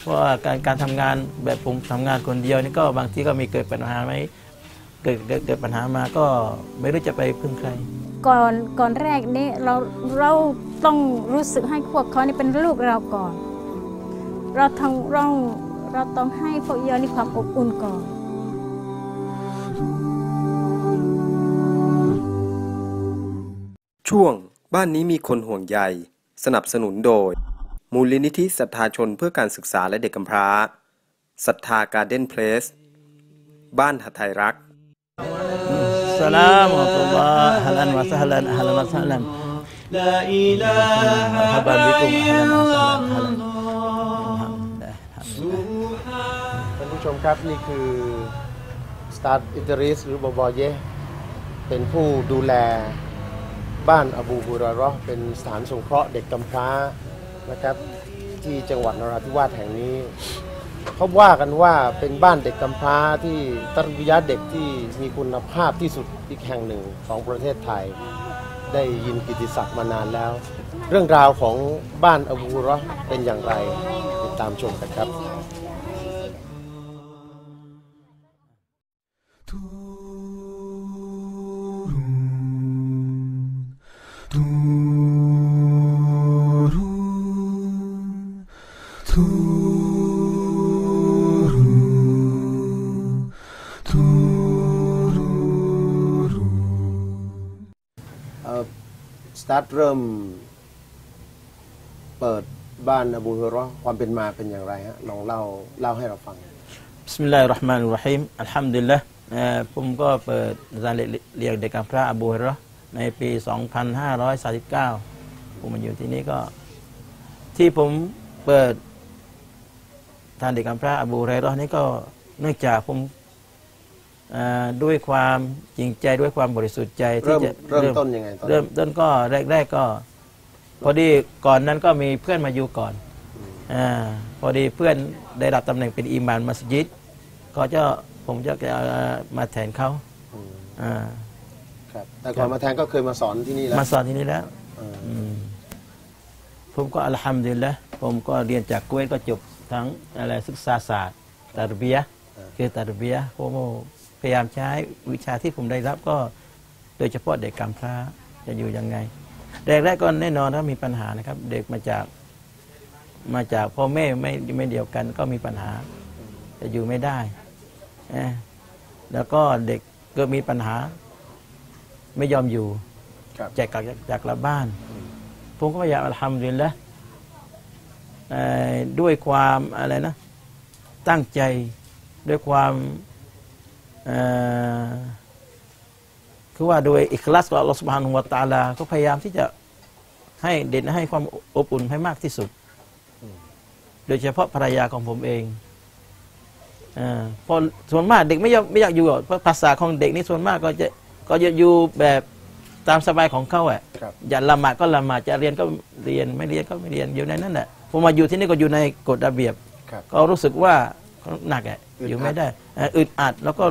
เพราะว่าการการทำงานแบบผมทำงานคนเดียวนี่ก็บางทีก็มีเกิดปัญหาไหมเกิดเกิดเกิดปัญหามาก็ไม่รู้จะไปพึ่งใคร ก่อนก่อนแรกนี้เราเราต้องรู้สึกให้พวกเขานี่เป็นลูกเราก่อน เราต้องเราเราต้องให้พวกเยอะนี่ความอบอุ่นก่อนช่วง บ้านนี้มีคนห่วงใย สนับสนุนโดย มูลนิธิศรัทธาชนเพื่อการศึกษาและเด็กกำพร้าศรัทธาการ์เด้นเพลส บ้านหัไทยรักสลามุตุลลอฮ์ฮัลันวะซัลลันฮัลันวะซัลันลาอิลาฮะฮับันบิคุมฮัลันวะซัลันฮัลันท่านผู้ชมครับนี่คือสตาร์อิตริสหรือบอบอเยเป็นผู้ดูแล บ้านอบูบุราราะห์เป็นสถานสงเคราะห์เด็กกำพร้านะครับ ที่จังหวัดนราธิวาสแห่งนี้เขาว่ากันว่าเป็นบ้านเด็กกำพร้าที่ตรบิยะเด็กที่มีคุณภาพที่สุดอีกแห่งหนึ่งของประเทศไทย ได้ยินกิตติศักดิ์มานานแล้ว เรื่องราวของบ้านอบูบุเราร์เป็นอย่างไรติดตามชมกันครับ สตาร์ทเริ่ม เปิดบ้านอบูฮุรเราะห์ความเป็นมาเป็นอย่างไรฮะลองเล่าเล่าให้เราฟังบิสมิลลาฮิรเราะห์มานิรเราะฮีมอัลฮัมดุลิลละห์เอ่อผมก็เปิดสถานเลี้ยงเด็กกำพร้าอบูฮุรเราะห์ ในปี 2539 ผมมาอยู่ที่นี่ก็ ที่ผมเปิดทานเด็กกำพร้าอบูฮุเรเราะห์นี่ก็เนื่องจากผมเอ่อด้วยความจริงใจด้วยความบริสุทธิ์ใจที่เริ่มจะเริ่มต้นยังไงตอนนั้นเริ่มต้นก็แรก ๆก็ พอดีก่อนนั้นก็มีเพื่อนมาอยู่ก่อนอาพอดีเพื่อนได้รับตำแหน่งเป็นอิหมามมัสยิดก็จะผมจะมาแทนเขาอืมอ่า ครับแต่ก่อนมาแทนก็เคยมาสอนที่นี่แล้ว มาสอนที่นี่แล้วเอออืมผมก็อัลฮัมดุลิลละผมก็เรียนจากกุเวตก็จบทั้งอะไรศึกษาศาสตร์ตารเบียะห์คือตารเบียะห์ผมพยายามใช้วิชาที่ผมได้รับก็โดยเฉพาะเด็กกำพร้าจะอยู่ยังไงแรกๆก็แน่นอนถ้ามีปัญหานะครับ เด็กมาจากมาจากพ่อแม่ไม่ไม่เดียวกันก็มีปัญหา จะอยู่ไม่ได้เอ้อแล้วก็เด็กเกิดมีปัญหา ไม่ยอมอยู่ครับแจกกลับจากกลับบ้าน ผมก็พยายามอัลฮัมดุลิลละเอ่อด้วยความอะไรนะ ตั้งใจด้วยความเอ่อคือว่าโดยอิคลาสของอัลลอฮฺสุบฮานุวะตะอาลา ก็พยายามที่จะให้เด็กให้ความอบอุ่นให้มากที่สุด โดยเฉพาะภรรยาของผมเองอาเพราะส่วนมากเด็กไม่อยากไม่อยากอยู่หรอกเพราะภาษาของเด็กนี่ส่วนมากก็จะ ก็จะอยู่แบบตามสบายของเขาอะครับอย่าละหมาดก็ละหมาดจะเรียนก็เรียนไม่เรียนก็ไม่เรียนอยู่ในนั้นแหละผมมาอยู่ที่นี่ก็อยู่ในกฎระเบียบครับก็รู้สึกว่าหนักอะอึดอัดอยู่ไม่ได้เอ่ออึดอัดแล้วก็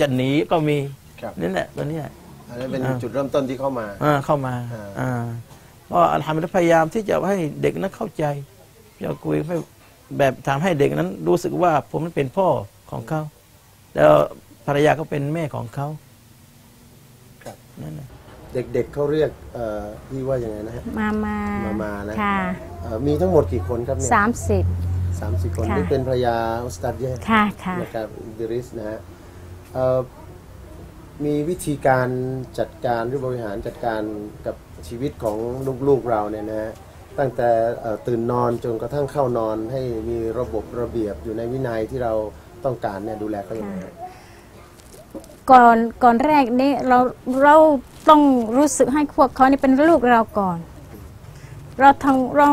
จะหนีก็มีครับนั่นแหละตัวเนี้ยอันนั้นเป็นอ่าจุดเริ่มต้นที่เข้ามาอ่าเข้ามาอ่าอ่าก็อัลฮัมดุลิลละห์พยายามที่จะให้เด็กนั้นเข้าใจจะคุยให้แบบทำให้เด็กนั้นรู้สึกว่าผมนั้นเป็นพ่อของเขาแล้วภรรยาก็เป็นแม่ของเขา ครับนั่นแหละเด็กๆเขาเรียกเอ่อพี่ว่ายังไงนะฮะ มามามามานะ ค่ะเอ่อมีทั้งหมดกี่คนครับเนี่ยสามสิบ สามสิบคนค่ะ นี่เป็นภรรยาอุสตัดเย่ค่ะค่ะ นะครับอิดริสนะฮะเอ่อมีวิธีการจัดการหรือบริหารจัดการกับชีวิตของลูกๆเราเนี่ยนะฮะตั้งแต่เอ่อตื่นนอนจนกระทั่งเข้านอนให้มีระบบระเบียบอยู่ในวินัยที่เราต้องการเนี่ยดูแลเขาอย่างไรฮะ ก่อนก่อนแรกนี้เราเราต้องรู้สึกให้พวกเขานี่เป็นลูกเราก่อน เราต้องเรา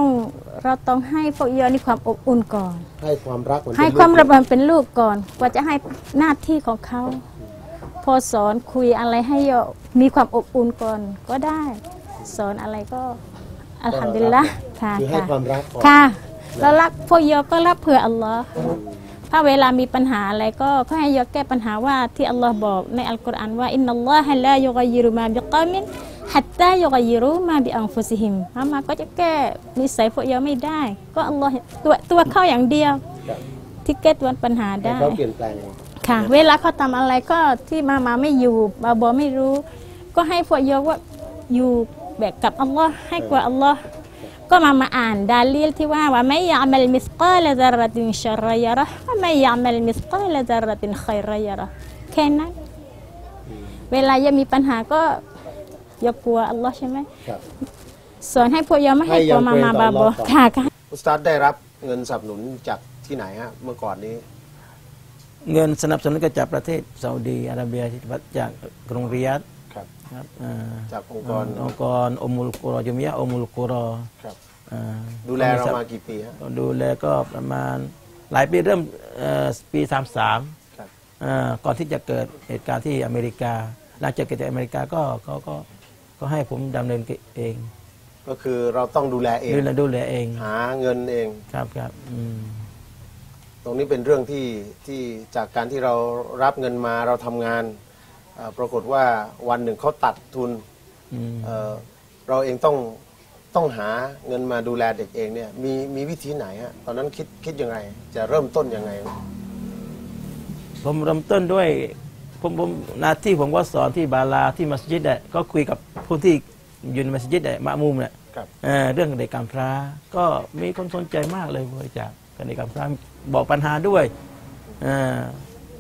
เราต้องให้พวกเยอะนี่ความอบอุ่นก่อน ให้ความรักเหมือนให้เป็นความลูกระเบิดเป็นลูกก่อน กว่าจะให้หน้าที่ของเขา พอสอนคุยอะไรให้เยอะมีความอบอุ่นก่อนก็ได้ สอนอะไรก็อัลฮัมดุลิลละค่ะคือให้ค่ะความรักก่อนค่ะแล้วรักพวกเยอะก็รักเพื่ออัลลอฮ์ ถ้าเวลามีปัญหาอะไรก็ก็ให้เยอะแก้ปัญหาว่าที่อัลลอฮ์บอกในอัลกุรอานว่าอินนัลลอฮะลายุกยิรุมาบิกอมินฮัตตายกยิรุมาบิอังฟุซิฮิมมามาก็จะแก้นิสัยพวกเยอะไม่ได้ ก็อัลลอฮ์ตัวตัวเขาอย่างเดียวครับที่แก้ตัวปัญหาให้ได้เขาเปลี่ยนแปลงค่ะ เวลาเขาทำอะไรก็ที่มามาไม่อยู่บาบอไม่รู้ ก็ให้พวกโยว่าอยู่แบบกับอัลลอฮ์ให้กว่าอัลลอฮ์ก็ มามาอ่านดาลีลที่ว่าว่าไม่ยามัลมิสกาลดารตินชรยาระว่าไม่ยามัลมิสกาลดารตินขัยรยาระแค่นั้นเวลายังมีปัญหาก็อย่ากลัวอัลลอฮ์ใช่ไหมครับสอนให้พวกโยไม่ให้ให้กลัวยำมาเกรงมาต่ออับาลบลออฮ์ก่อนค่ะค่ะอุสตาดได้รับเงินสนับสนุนจากที่ไหนฮะเมื่อก่อนนี้ เงินสนับสนุนก็จากประเทศซาอุดีอาระเบียที่จากกรุงริยัด ครับครับอ่าจากองค์กรองค์กรอมุลกุรอจุมิยะอมุลกุรอครับอ่าดูแลเรามากี่ปีฮะดูแลก็ประมาณหลายปีเริ่มเอ่อปีสามสามครับก่อนที่จะเกิดเหตุการณ์ที่อเมริกา หลังจากเกิดที่อเมริกาก็ก็ก็ก็ให้ผมดำเนินเอง ก็คือเราต้องดูแลเองดูแลดูแลเอง หาเงินเองครับครับอืมตรงนี้เป็นเรื่องที่ที่จากการที่เรารับเงินมาเราทำงานเอ่อ ปรากฏว่าวันหนึ่งเขาตัดทุนอืมเอ่อเราเองต้องต้องหาเงินมาดูแลเด็กเองเนี่ยมีมีวิธีไหนฮะตอนนั้นคิดคิดยังไง จะเริ่มต้นยังไง ผมเริ่มต้นด้วยผมผมหน้าที่ผมก็สอนที่บาลาที่มัสยิดอะก็คุยกับผู้ที่อยู่ในมัสยิดอะมะมุมเนี่ยครับเอ่อเรื่องเด็กกำพร้า ก็มีคนสนใจมากเลยบริจาคกับเด็กกำพร้าบอกปัญหาด้วย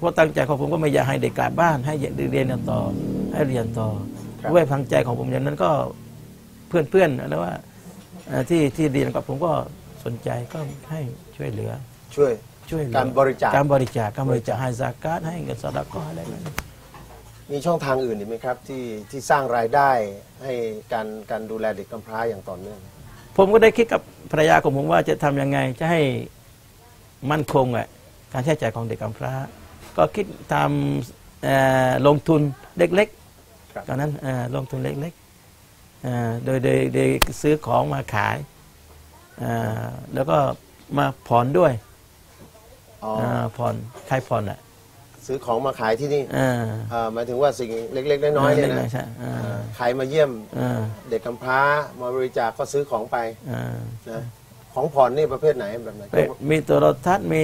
เอ่อเพราะตั้งใจของผมก็ไม่อยากให้เด็กกลับบ้าน ให้เรียนต่อ ให้เรียนต่อครับด้วยทางใจของผมอย่างนั้นก็เพื่อนๆแล้วว่าเอ่อที่ที่เรียนกับผมก็สนใจก็ให้ช่วยเหลือ ช่วยช่วยเหลือการบริจาคการบริจาคการบริจาคให้ซากาตให้เงินสดาก็อะไรแบบนี้มีช่องทางอื่นอีกไหมครับ ที่ที่สร้างรายได้ให้การการดูแลเด็กกำพร้าอย่างต่อเนื่องผมก็ได้คิดกับภรรยาของผมว่าจะทำยังไงจะให้มั่นคงอะการใช้จ่ายของเด็กกำพร้า ก็คิดทำเอ่อลงทุนเล็กครับๆตอนนั้นเอ่อลงทุนเล็กๆเอ่อโดยโดยโดยซื้อของมาขายเอ่อแล้วก็มาผ่อนด้วยอ๋อเอ่อผ่อนใครผ่อนอะซื้อของมาขายที่นี่เออเอ่อหมายถึงว่าสิ่งเล็ก ๆ น้อยๆเนี่ยนะใช่เออใครมาเยี่ยมเออเด็กกำพร้ามาบริจาคก็ซื้อของไปเออนะ ของผ่อนนี่ประเภทไหนแบบไหนไปมีโทรทัศน์มี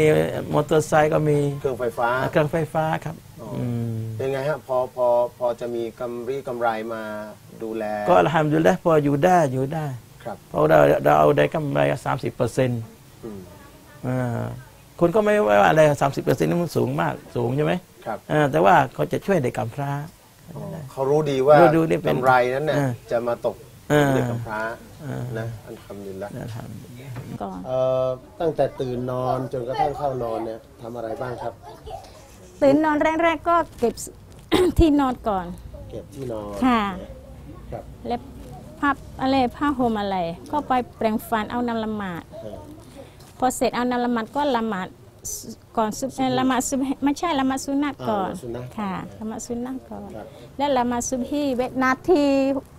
มอเตอร์ไซค์ก็มีเครื่องไฟฟ้าเครื่องไฟฟ้าครับอ๋ออืมเป็นไงฮะพอพอพอจะมีกำไรกำไรมาดูแล ก็อัลฮัมดุลิลละห์พออยู่ได้อยู่ได้ครับเพราะเราเราเอาได้กำไรสามสิบเปอร์เซ็นต์อืมคนก็ไม่ว่าอะไรสามสิบเปอร์เซ็นต์นี่มันสูงมากสูงใช่ไหมครับเออแต่ว่าเขาจะช่วยเด็กกำพร้าอ๋อเขารู้ดีว่ารู้ดูนี่เป็นกำไรนั้นเนี่ยเออจะมาตก เด็กกำพร้านะอันคำดุลิลละก่อนตั้งแต่ตื่นนอนจนกระทั่งเข้านอนเนี่ยทำอะไรบ้างครับ ตื่นนอนแรกๆก็เก็บที่นอนก่อน เก็บที่นอนค่ะครับและผ้าอะไรผ้าห่มอะไร ก็ไปแปรงฟันเอาน้ำละหมาดพอเสร็จเอาน้ำละหมาดก็ละหมาด ก่อนซุบเอ่อละหมาดซุบฮ์ไม่ใช่ละหมาดซุนนะก่อนอ่าละหมาดซุนนะห์ค่ะละหมาดซุนนะก่อนครับ และละหมาดซุบฮีเวนาที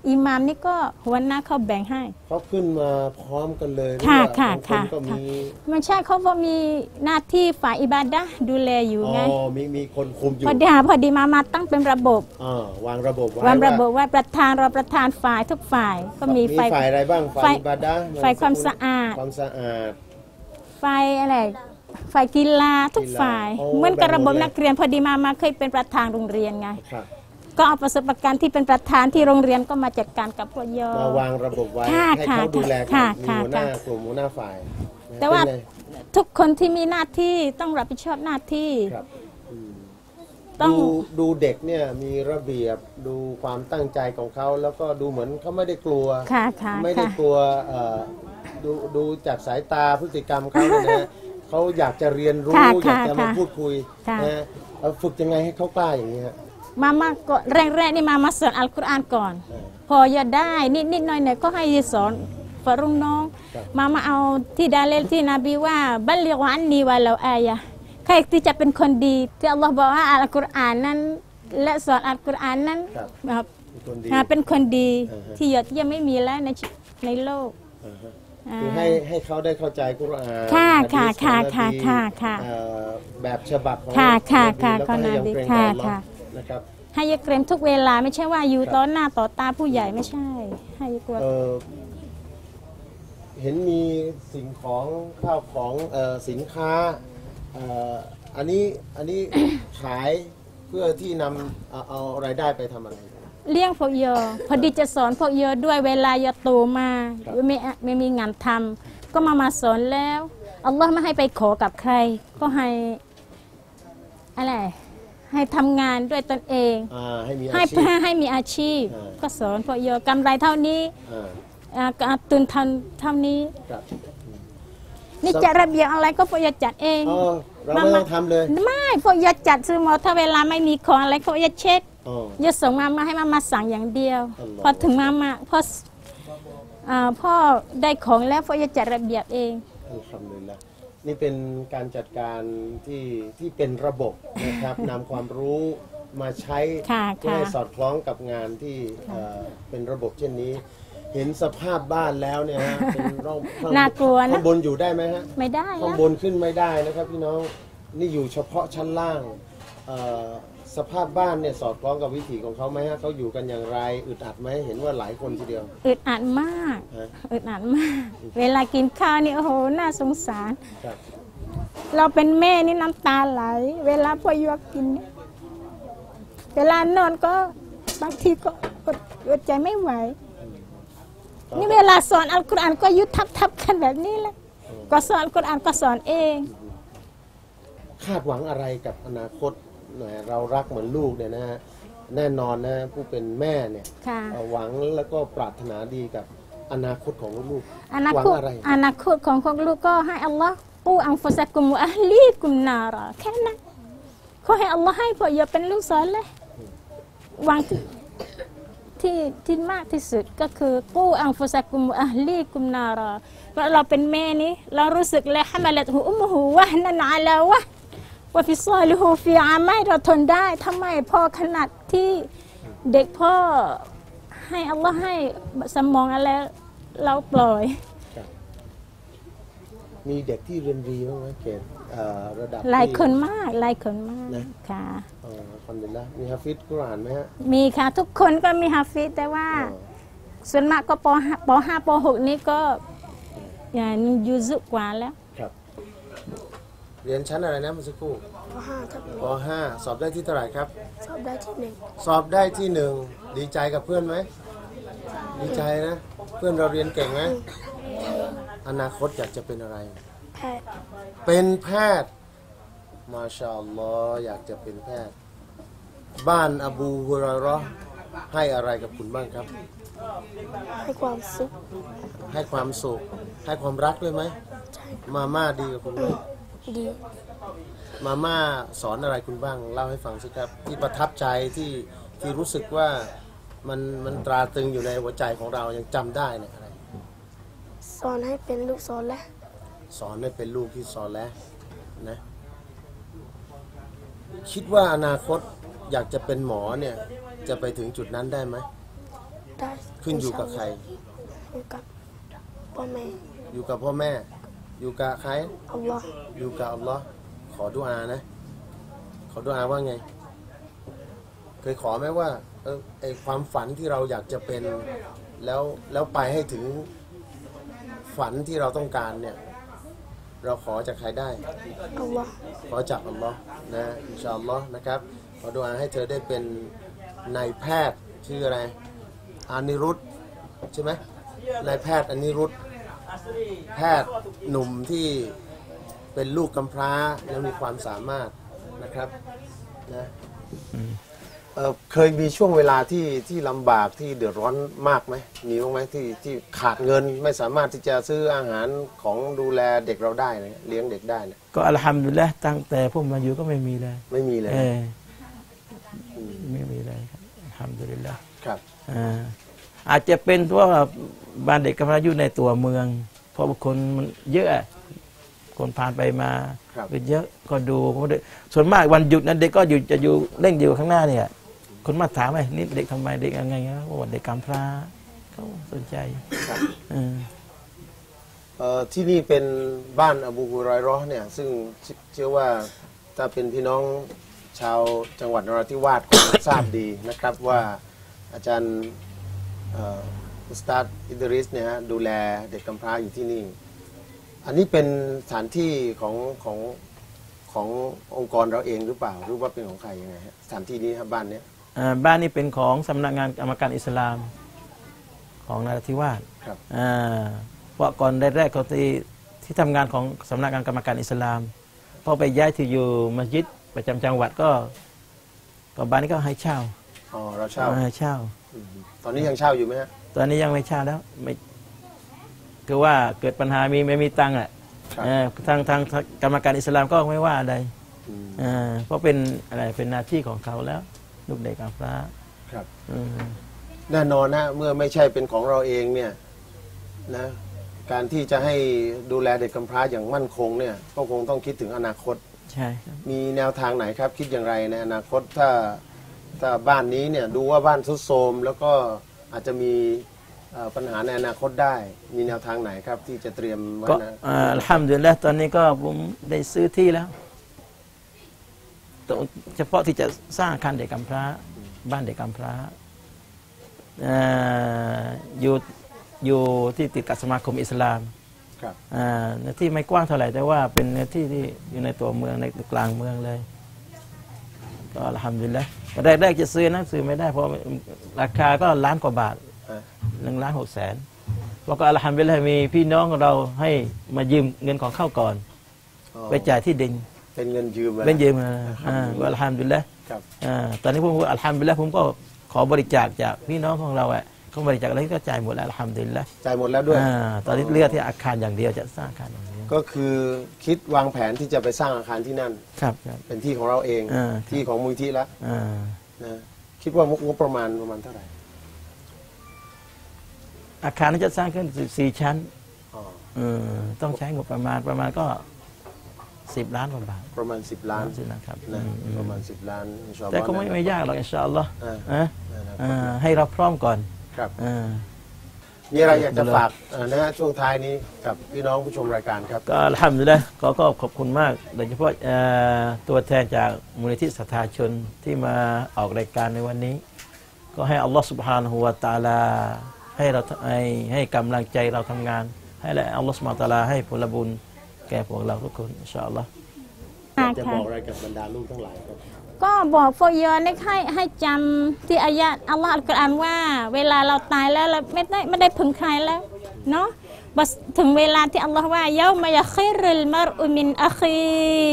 อิหมามนี่ก็หัวหน้าเขาแบ่งให้ เขาขึ้นมาพร้อมกันเลยหรือค่ะว่าค่ะบางนค่ะก็มีไม่ใช่เขาว่ามีหน้าที่ฝ่ายอิบาดะห์ดูแลอยู่อ๋อไงมีมีคนคุมอยู่พอดีหาพอดีมามาตั้งเป็นระบบ อ่าวางระบบไว้วางระบบว่าไว้ประธานรองประธานฝ่ายทุกฝ่ายก็มีมีฝ่ายฝ่ายอะไรบ้างฝ่ายฝ่ายอิบาดะห์ฝ่ายความสะอาด ความสะอาด ฝ่ายอะไร ฝ่ายกีฬาทุกกีฬาฝ่ายโอ้เหมือนกับแบ่งระหบมดบเลยนักเรียนพอดีมามาเคยเป็นประธานโรงเรียนไงครับก็เอาประสบการณ์ที่เป็นประธานที่โรงเรียนก็มาจัดการกับพวกโยมาวางระบบไว้ค่ะให้เขาดูแลกัค่ะนมีค่ะหัวหน้าค่ะกลุ่มหัวหน้าฝ่าย แต่ว่าเป็นไงทุกคนที่มีหน้าที่ต้องรับผิดชอบหน้าที่ครับอืมต้องดูดูเด็กเนี่ยมีระเบียบดูความตั้งใจของเขา แล้วก็ดูเหมือนเขาไม่ได้กลัวค่ะค่ะไม่ได้ค่ะกลัวเอ่อดูดูจากสายตาพฤติกรรมเขาเนี่ยนะฮะ เขาอยากจะเรียนรู้ค่ะอยากจะมาค่ะพูดคุยค่ะ นะฮะเอาฝึกยังไงให้เขากล้าอย่างนี้ฮะ มามาก็แรกๆนี่มามาสอนอัลกุรอานก่อน เออพอจะได้นิดนิดหน่อยหน่อยๆก็ให้สอนฝรุ่งน้อง ครับ มามาเอาที่ดาเลลที่นบีว่าบัลลิกอันนีวะลาอายะใครที่จะเป็นคนดี ที่อัลลอฮ์บอกว่าอัลกุรอานนั้น และสอนอัลกุรอานนั้นครับครับเป็นคนดีอ่าเป็นคนดีอ่าฮะ ที่ยอดเยี่ยมไม่มีแล้วในชีในโลก อ่าฮะอ่า คือให้ให้เขาได้เข้าใจกุรอานค่ะหะดีษค่ะของนบีค่ะค่ะค่ะเอ่อแบบฉบับของค่ะค่ะนบีค่ะแล้วขก็องให้นบียำเกรงต่อค่ะอัลลอฮ์ค่ะนะครับให้ยาเกรงทุกเวลาไม่ใช่ว่าอยู่ต่อหน้าต่อตาผู้ใหญ่ไม่ใช่ ให้ยากลัวเอ่อเห็นมีสิ่งของข้าวของเอ่อสินค้าเอ่ออันนี้อันนี้ขายเพื่อที่นำเอาเอารายได้ไปทำอะไร เลี้ยงพวกโยพอดีจะสอนพวกโยด้วยเวลาโยโตมาไม่ไม่มีงานทำก็มามาสอนแล้วอัลลอฮ์ไม่ให้ไปขอกับใคร ก็ให้อะไรให้ทำงานด้วยตนเองอ่าให้มีอาให้ชีพให้ให้มีอาชีพอ่าก็สอนพวกโยกำไรเท่านี้อ่าอ่าก็ตุนทันเท่านี้ครับนี่จัดระเบียบอะไรก็พวกโยจัดเองอ๋อเราไม่ต้องทำเลย ไม่พวกโยจัดซื้อหมดถ้าเวลาไม่มีของอะไรพวกโยเช็คอ๋อ จะส่งมามาให้มามาสั่งอย่างเดียวอัลลอฮ์พอถึงมามาพออ่าพ่อได้ของแล้วพ่อจะจัดระเบียบเองอัลฮัมดุลิลละนี่เป็นการจัดการที่ที่เป็นระบบนะครับนำความรู้มาใช้ค่ะเพื่อให้ค่ะสอดคล้องกับงานที่เอ่อเป็นระบบเช่นนี้ เห็นสภาพบ้านแล้วเนี่ยฮะเป็นร่องข้างน่ากลัวนะข้างบนอยู่ได้ไหมฮะไม่ได้ข้างนะบนขึ้นไม่ได้นะครับพี่น้องนี่อยู่เฉพาะชั้นล่างเอ่อ สภาพบ้านเนี่ยสอดคล้องกับวิถีของเขาไหมฮะเขาอยู่กันอย่างไรอึดอัดไหมเห็นว่าหลายคนทีเดียว อึดอัดมากฮะ อึดอัดมาก เวลากินข้าวนี่โอ้โหน่าสงสาร ครับเราเป็นแม่นี่น้ำตาไหล เวลาพ่อยวกกินเนี่ยเวลานอนก็บางทีก็อดอดใจไม่ไหว นี่เวลาสอนอัลกุรอานก็ยุดทับทับๆกันแบบนี้แหละก็สอนอัลกุรอานก็สอนเอง คาดหวังอะไรกับอนาคต แหมเรารักเหมือนลูกเนี่ยนะฮะแน่นอนนะผู้เป็นแม่เนี่ยค่ะ เอ่อหวังแล้วก็ปรารถนาดีกับอนาคตของลูกอนาหวังคตอะไร อนาคตของพวกลูกก็ให้อัลลอฮ์ปูอังฟุสกุมวะอัลลีกุมนาราแค่นั้นขอให้อัลลอฮ์ให้พวกอย่าเป็นลูกสอนเลยหวังที่ที่ที่มากที่สุดก็คือปูอังฟุสกุมวะอัลลีกุมนาราเพราะเราเป็นแม่นี่เรารู้สึกเลยฮะมาลตหูอุมหูวะนันอาลาวะ ว่าฟิซอลิฮูฟิอาไม่เราทนได้ทำไมพ่อขนาดที่เด็กพ่อให้อัลลอฮ์ให้สมองอะไรเราปล่อย มีเด็กที่เรียนดีบ้างไหมเกดเอ่อระดับหลายที่คนมากหลายคนมากนะค่ะเอ่อคนเดียวละมีฮะฟิดกุรอานไหมฮะ มีค่ะ ทุกคนก็มีฮาฟิซแต่ว่าเอ่อส่วนมากก็ปห้าปห้าปหกนี่ก็อย่างยูซุกว่าแล้วครับ เรียนชั้นอะไรนะเมื่อสักครู่ปห้าทับหนึ่งปห้าสอบได้ที่เท่าไหร่ครับ สอบได้ที่หนึ่งสอบได้ที่หนึ่งดีใจกับเพื่อนไหมดีใจนะ เพื่อนเราเรียนเก่งไหมอนาคตอยากจะเป็นอะไร แพทย์เป็นแพทย์ มาชาอัลลอฮ์อยากจะเป็นแพทย์ บ้านอบูฮุรอยเราะห์ให้อะไรกับคุณบ้างครับ ให้ความสุขให้ความสุขให้ความรักด้วยไหม มาม่าดีกับคุณไหม ดี มาม่าสอนอะไรคุณบ้างเล่าให้ฟังสิครับ ที่ประทับใจที่ที่รู้สึกว่ามันมันตราตรึงอยู่ในหัวใจของเรายังจำได้เนี่ยอะไรสอนให้เป็นลูกสอนและสอนให้เป็นลูกที่สอนแล้วนะ คิดว่าอนาคตอยากจะเป็นหมอเนี่ย จะไปถึงจุดนั้นได้ไหมได้ขึ้นอยู่กับใครอยู่กับพ่อแม่ อยู่กับพ่อแม่ อยู่กับใครอัลลอฮ์อยู่กับอัลลอฮ์ขอดุอานะ ขอดุอาว่าไง เคยขอไหมว่าเออไอความฝันที่เราอยากจะเป็นแล้วแล้วไปให้ถึงฝันที่เราต้องการเนี่ย เราขอจากใครได้อัลลอฮ์ขอจากอัลลอฮ์นะอินชาอัลลอฮ์นะครับขอดุอาให้เธอได้เป็นนายแพทย์ชื่ออะไรอานิรุตใช่ไหมนายแพทย์อานิรุต แพทย์หนุ่มที่เป็นลูกกำพร้าแล้วมีความสามารถนะครับนะเอ่อเคยมีช่วงเวลาที่ที่ลำบากที่เดือดร้อนมากไหมมีบ้างไหมที่ที่ขาดเงินไม่สามารถที่จะซื้ออาหารของดูแลเด็กเราได้เนี่ยเลี้ยงเด็กได้เนี่ยก็อัลฮัมดุลิลละตั้งแต่ผมมาอยู่ก็ไม่มีเลยไม่มีเลยเออไม่มีเลยครับอัลฮัมดุลิลละครับอ่าอาจจะเป็นเพราะว่า บ้านเด็กกำลังอยู่ในตัวเมือง เพราะว่าคนมันเยอะ คนผ่านไปมาครับเป็นเยอะก็ดูเพราะเด็กส่วนมากวันหยุดนั้นเด็กก็อยู่จะอยู่เล่นอยู่ข้างหน้าเนี่ยคนมาถามไอ้นี่เด็กทำไมเด็กยังไงนะว่าเด็กกำพร้าเขาสนใจครับเออเอ่อที่นี่เป็นบ้านอบูฮุไรเราะห์เนี่ย ซึ่งเชื่อเชื่อว่าถ้าเป็นพี่น้องชาวจังหวัดนราธิวาสคงทราบดีนะครับว่าอาจารย์เอ่ออุ สตาดอิดริสเนี่ยฮะดูแลเด็กกำพร้าอยู่ที่นี่ อันนี้เป็นสถานที่ของของขององค์กรเราเองหรือเปล่าหรือว่าเป็นของใครยังไงฮะสถานที่นี้ครับบ้านเนี้ยอ่าบ้านนี้เป็นของสำนักงานกรรมการอิสลามของนราธิวาสครับ อ่าเพราะก่อนแรกๆเขาที่ที่ทำงานของสำนักงานกรรมการอิสลามพอไปย้ายที่อยู่มัสยิดประจำจังหวัดก็ก็บ้านนี้ก็ให้เช่าอ๋อเราเช่าให้เช่าอืมตอนนี้ยังเช่าอยู่ไหมฮะ ตอนนี้ยังไม่เช่าแล้วไม่คือว่าเกิดปัญหามีไม่มีตังค์อะครับเออทางทางกรรมการอิสลามก็ไม่ว่าอะไรอืมอ่าเพราะเป็นอะไรเป็นหน้าที่ของเขาแล้ว ลูกเด็กกำพร้าครับอืมแน่นอนนะเมื่อไม่ใช่เป็นของเราเองเนี่ยนะการที่จะให้ดูแลเด็กกำพร้าอย่างมั่นคงเนี่ยก็คงต้องคิดถึงอนาคตใช่ครับมีแนวทางไหนครับ คิดอย่างไรในอนาคตถ้าถ้าบ้านนี้เนี่ยดูว่าบ้านทรุดโทรมแล้วก็ อาจจะมีเอ่อปัญหาในอนาคตได้ มีแนวทางไหนครับที่จะเตรียมไว้ก็นะอ่าอัลฮัมดุลิลละตอนนี้ก็ผมได้ซื้อที่แล้วตรงเฉพาะที่จะสร้างอาคารเด็กกำพร้า บ้านเด็กกำพร้าอ่าอยู่อยู่ที่ติดกับสมาคมอิสลามครับอ่าเนื้อที่ไม่กว้างเท่าไหร่แต่ว่าเป็นเนื้อที่ที่อยู่ในตัวเมืองในกลางเมืองเลย ก็อัลฮัมดุลิลละ แรกๆจะซื้อนะซื้อไม่ได้เพราะราคาก็ล้านกว่าบาทอะหนึ่งล้านหกแสนแล้วก็อัลฮัมดุลิลละมีพี่น้องเราให้มายืมเงินของเข้าก่อนอ๋อไปจ่ายที่ดิน เป็นเงินยืมอะเป็นยืมมาอ่าอัลฮัมดุลิลละครับอ่าตอนนี้ผมว่าอัลฮัมดุลิลละผมก็ขอบริจาคจากพี่น้องของเราอะเขาบริจาคอะไรก็จ่ายหมดแล้วอัลฮัมดุลิลละจ่ายหมดแล้วด้วยอ่าตอนนี้เลือกที่อาคารอย่างเดียวจะสร้างอาคารอย่างเดียว ก็คือคิดวางแผนที่จะไปสร้างอาคารที่นั่น ครับครับเป็นที่ของเราเองอ่าที่ของมูลที่แล้วอ่านะคิดว่างบประมาณประมาณเท่าไหร่อาคารนั้นจะสร้างขึ้น14ชั้นอ๋อเออต้องใช้งบประมาณประมาณก็สิบล้านกว่าบาทประมาณ 10 ล้านสินะครับนะอืมอืมประมาณ 10 ล้านอินชาอัลลอฮ์แต่ก็ไม่นะไม่ยากหรอกอินชาอัลลอฮ์อ่า นะนะครับอ่าให้เราพร้อมก่อนครับ อ่า มีอะไรอยากจะฝากนะฮะช่วงท้ายนี้กับพี่น้องผู้ชมรายการครับก็ทำเลยก็ก็ขอบคุณมากโดยเฉพาะตัวแทนจากมูลนิธิสถาชนที่มาออกรายการในวันนี้ ก็ให้อัลลอฮฺสุบฮานหัวตาลาให้เราให้ให้กำลังใจเราทำงาน ให้และอัลลอฮฺสุบฮานตาลาให้ผลบุญแก่พวกเราทุกคน อินชาอัลลอฮฺจะบอกอะไรกับบรรดาลูกทั้งหลายครับ ก็บอกพวกโยนให้ให้จำที่อายะอัลลอฮฺอัลกุรอานว่า เวลาเราตายแล้วเราไม่ได้ไม่ได้พึงใครแล้วเนาะบสถึงเวลาที่อัลลอฮฺว่าเยามายาคิรุลมารอุมินอัคี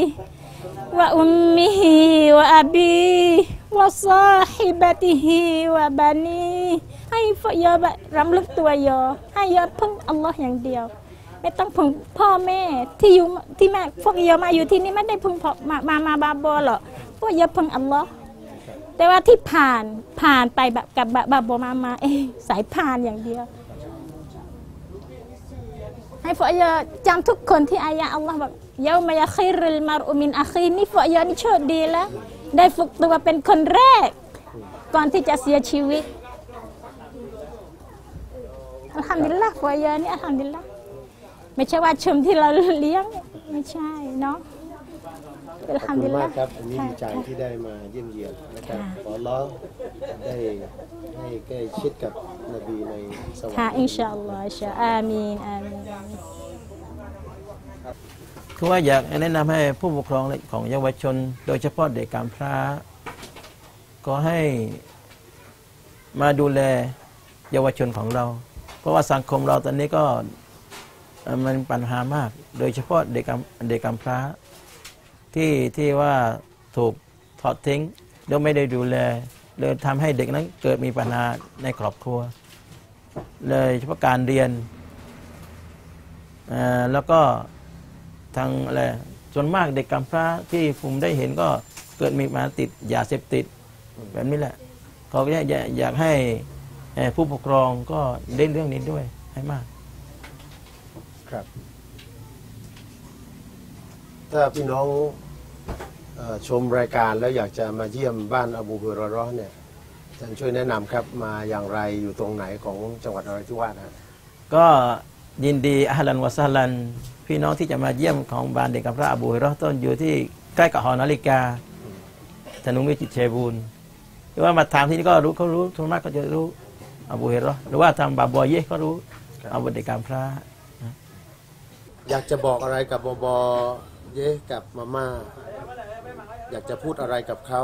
วะอุมมิฮิวะอับีวะซาฮิบะติฮิวะบานีให้พวกโยแบบรำลึกตัวโยให้โยพึ่งอัลลอฮ์อย่างเดียวไม่ต้องพึ่งพ่อแม่ที่อยู่ที่แม่พวกโยมาอยู่ที่นี่ไม่ได้พึ่งพ่อมามามาบาบอหรอก กโยพึ่งอัลลอฮ์แต่ว่าที่ผ่านผ่านไปแบบกับบบาบอมามาเองสายผ่านอย่างเดียว ให้พวกโยจำทุกคนที่อายะอัลลอฮ์บอกเยามายาคิรุลมารุมินอาคีนี่พวกโยนี่โชคดีแล้ว ได้ฝึกตัวเป็นคนแรก ก่อนที่จะเสียชีวิตอัลฮัมดุลิลละพวกโยนี่อัลฮัมดุลิลละไม่ใช่ว่าชมที่เราเลี้ยง ไม่ใช่เนาะ ขอบคุณมากครับ อันนี้ค่ะดีใจที่ได้มาเยี่ยมเยียนนะครับค่ะขอร้องได้ให้ใกล้ชิดกับนบีในสวรรค่ะค์อินชาอัลลอฮ์อินชาอามีนอามีนอามีนคือว่าอยากแนะนำให้ผู้ปกครองของเยาวชน โดยเฉพาะเด็กกำพร้า ก็ให้มาดูแลเยาวชนของเรา เพราะว่าสังคมเราตอนนี้ก็เอ่อมันปัญหามาก โดยเฉพาะเด็กกำเด็กกำพร้า ที่ที่ว่าถูกทอดทิ้งโดยไม่ได้ดูแลเลยทำให้เด็กนั้นเกิดมีปัญหาในครอบครัว เลยเฉพาะการเรียนแล้วก็ทางอะไรส่วนมากเด็กกำพร้าที่ผมได้เห็นก็เกิดมีปัญหาติดยาเสพติดแบบนี้แหละเขาอยากอยากให้ผู้ปกครองก็เล่นเรื่องนี้ด้วยให้มาก ครับ ถ้าพี่น้อง ชมรายการแล้วอยากจะมาเยี่ยมบ้านอบูฮุรอเราะห์เนี่ยอาจารย์ช่วยแนะนำครับมาอย่างไรอยู่ตรงไหนของจังหวัดนราธิวาสนะก็ยินดีอาลันวะซาลัน พี่น้องที่จะมาเยี่ยมของบานเด็กกำพร้าอบูฮุเราะห์ต้นอยู่ที่ใกล้กับหอนาฬิกาธนุวิจิตรชัยบูรณ์หรือว่ามาถามที่นี่ก็รู้เขารู้ทุนมากก็จะรู้อบูเฮรอหรือว่าทางบาบอยเยก็รู้เอาบทเด็กการพระ อยากจะบอกอะไรกับบอบอเย่กับมาม่า อยากจะพูดอะไรกับเขา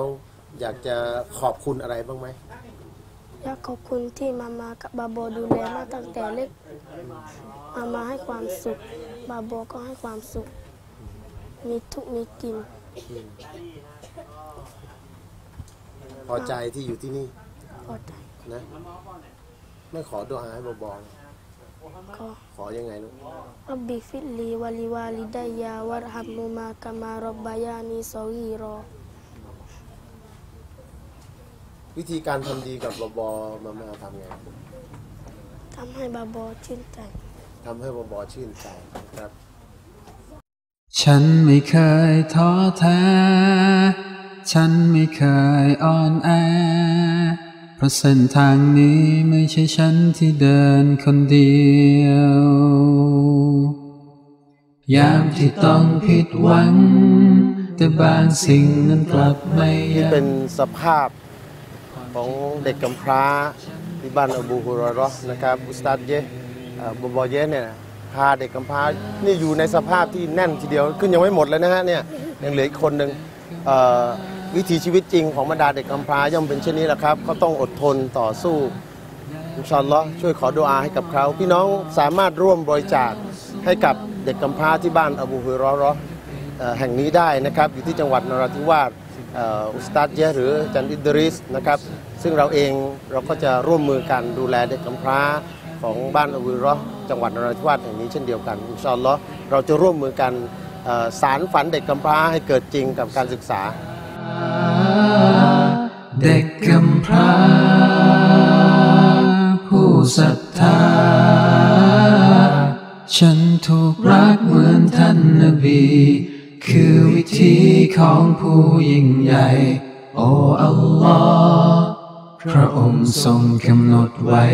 อยากจะขอบคุณอะไรบ้างไหมอยากขอบคุณที่มามากับบาโบดูแลมาตั้งแต่เล็กมามาให้ความสุข บาโบก็ให้ความสุข มีทุกข์มีกินพอใจที่อยู่ที่นี่พอใจนะไม่ขอตัวอาให้บอบอ ก็ขอยังไงลูกรับบิฟิลีวาลิวาลิดายาวะรฮัมมุมากามารบบายานีซอกีรอ วิธีการทำดีกับบอบอมามาทำไงทำให้บาโบชื่นใจทำให้บอบอชื่นใจครับ ฉันไม่เคยท้อแท้ ฉันไม่เคยอ่อนแอ ราะเส้นทางนี้ไม่ใช่ฉันที่เดินคนเดียว ยามที่ต้องผิดหวัง แต่บางสิ่งนั้นกลับไม่ยัเป็นสภาพของเด็กกำพร้าที่บ้านอบูฮุรอราะห์นะครับอุสตัดเย่บบอเยเนี่ยพาเด็กกำพร้านี่อยู่ในสภาพที่แน่นทีเดียว ขึ้นยังไม่หมดเลยนะฮะเนี่ยยังเหลืออีกคนหนึ่งเอ่อ วิถีชีวิตจริงของบรรดาเด็กกำพร้าย่อมเป็นเช่นนี้แหละครับเขาต้องอดทนต่อสู้อินชอัลลอช่วยขอดุอาให้กับเขาพี่น้องสามารถร่วมบริจาคให้กับเด็กกำพร้าที่บ้านอบูฮุรอยรอแห่งนี้ได้นะครับ อยู่ที่จังหวัดนราธิวาสอุสตัดเยหรือจันอิดริสนะครับ ซึ่งเราเองเราก็จะร่วมมือกันดูแลเด็กกำพร้าของบ้านอวิรอจังหวัดนราธิวาสแห่งนี้เช่นเดียวกันอินชอัลลอเราจะร่วมมือกันสารฝันเด็กกำพร้าให้เกิดจริงกับการศึกษา เด็กกำพร้า ผู้ศรัทธา ฉันถูกรักเหมือนท่านนบี คือวิธีของผู้ยิ่งใหญ่ โอ้อัลลอฮ์พระองค์ทรงกำหนดไว้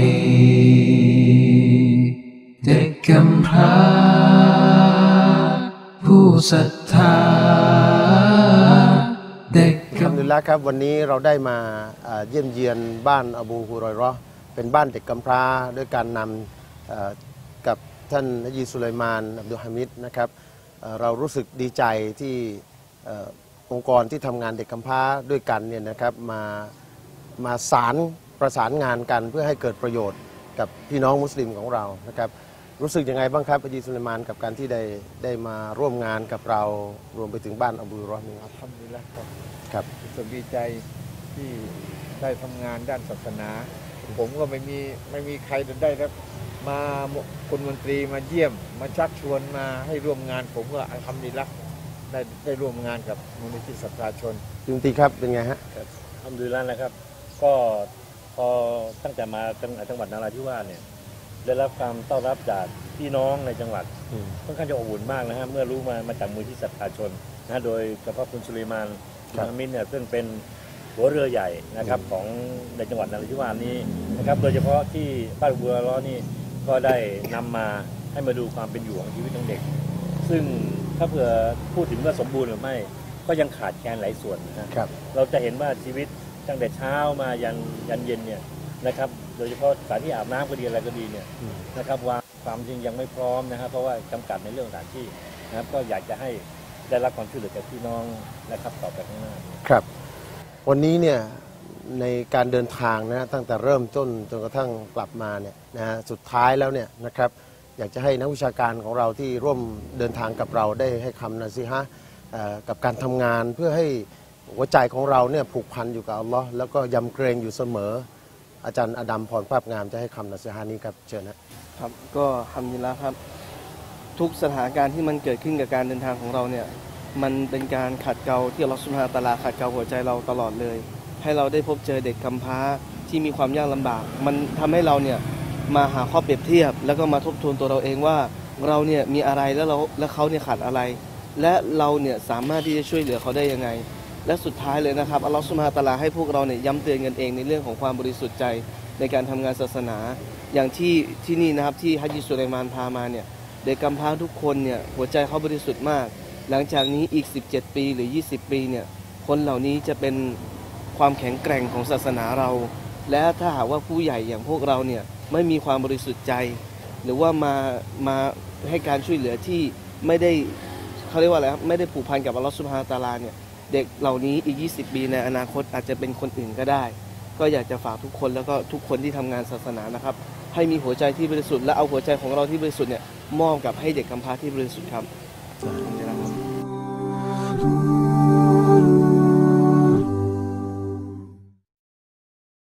เด็กกำพร้า ผู้ศรัทธา เด็ก ดุลิลละครับวันนี้เราได้มาเยี่ยมเยียนบ้านอบูฮุรอยราะห์เป็นบ้านเด็กกำพร้าด้วยการนำกับท่านนจีสุไลมานอับดุลฮามิดนะครับเรารู้สึกดีใจที่องค์กรที่ทำงานเด็กกำพร้าด้วยกันเนี่ยนะครับมามาสารประสานงานกันเพื่อให้เกิดประโยชน์กับพี่น้องมุสลิมของเรานะครับรู้สึกยังไงบ้างครับนจีสุลมานกับการที่ได้ได้มาร่วมงานกับเรารวมไปถึงบ้านอบูฮุรอยเราะห์นี้ครับทำดีแล้วครับ ครับรู้สึกดีใจที่ได้ทำงานด้านศาสนา ผมก็ไม่มีไม่มีใครได้รับมาคุณมนตรีมาเยี่ยม มาชักชวนมาให้ร่วมงาน ผมก็ทำดีแล้วได้ได้ร่วมงานกับมูลนิธิสัทธาชนจุนตีครับเป็นไงฮะ ทำดีแล้วนะครับ ก็พอตั้งแต่มาจังจังหวัดนราธิวาสเนี่ยได้รับความต้อนรับจากพี่น้องในจังหวัดอืมค่อนข้างจะอบอุ่นมากนะฮะเมื่อรู้มามาจากมูลที่ศรัทธาชนนะโดยเฉพาะคุณสุริมาน ครับมามินเนี่ยซึ่งเป็นหัวเรือใหญ่นะครับของในจังหวัดนราธิวาสนี้นะครับโดยเฉพาะที่บ้านบัวล้อนี่ก็ได้นำมาให้มาดูความเป็นอยู่ของชีวิตของเด็ก ซึ่งถ้าเผื่อพูดถึงว่าสมบูรณ์หรือไม่ ก็ยังขาดแคลนหลายส่วนนะฮะครับเราจะเห็นว่าชีวิตตั้งแต่เช้ามายันยันเย็นเนี่ยนะครับโดยเฉพาะสถานที่อาบน้ำก็ดีอะไรก็ดีเนี่ยอืมนะครับว่าความจริงยังไม่พร้อมนะครับเพราะว่าจำกัดในเรื่องสถานที่นะครับก็อยากจะให้ ได้รับความช่วยเหลือจากพี่น้องนะครับต่อไปข้างหน้าครับ วันนี้เนี่ยในการเดินทางนะฮะตั้งแต่เริ่มต้นจนกระทั่งกลับมาเนี่ยนะฮะสุดท้ายแล้วเนี่ยนะครับอยากจะให้นักวิชาการของเราที่ร่วมเดินทางกับเราได้ให้คำนะสิฮะเอ่อกับการทำงานเพื่อให้หัวใจของเราเนี่ยผูกพันอยู่กับอัลลอฮ์แล้วก็ยำเกรงอยู่เสมอ อาจารย์อดัมพรภาพงามจะให้คำนะสิฮะนี้ครับเชิญนะ ครับก็ทำดีแล้วครับ ทุกสถานการณ์ที่มันเกิดขึ้นกับการเดินทางของเราเนี่ยมันเป็นการขัดเกลาที่ลอสุบฮานะฮูวะตาลาขัดเกลาหัวใจเราตลอดเลย ให้เราได้พบเจอเด็กกำพร้าที่มีความยากลำบาก มันทำให้เราเนี่ยมาหาข้อเปรียบเทียบ แล้วก็มาทบทวนตัวเราเองว่าเราเนี่ยมีอะไรแล้วเราและเขาเนี่ยขาดอะไร และเราเนี่ยสามารถที่จะช่วยเหลือเขาได้ยังไง และสุดท้ายเลยนะครับอัลลอฮฺสุบฮาตาลาให้พวกเราเนี่ยย้ำเตือนกันเองในเรื่องของความบริสุทธิ์ใจในการทำงานศาสนา อย่างที่ที่นี่นะครับที่ฮัจญิสุไลมานพามาเนี่ย เด็กกำพร้าทุกคนเนี่ยหัวใจเขาบริสุทธิ์มาก หลังจากนี้อีก 17 ปีหรือ 20 ปีเนี่ยคนเหล่านี้จะเป็นความแข็งแกร่งของศาสนาเรา และถ้าหากว่าผู้ใหญ่อย่างพวกเราเนี่ยไม่มีความบริสุทธิ์ใจ หรือว่ามามาให้การช่วยเหลือที่ไม่ได้เขาเรียกว่าอะไรครับไม่ได้ผูกพันกับอัลลอฮฺสุบฮานะฮูวะตาลาเนี่ยเด็กเหล่านี้อีก 20 ปีในอนาคตอาจจะเป็นคนอื่นก็ได้ ก็อยากจะฝากทุกคนแล้วก็ทุกคนที่ทำงานศาสนานะครับ ให้มีหัวใจที่บริสุทธิ์และเอาหัวใจของเราที่บริสุทธิ์เนี่ยมอบกับให้เด็กกำพร้าที่บริสุทธิ์ครับขอบคุนะครับ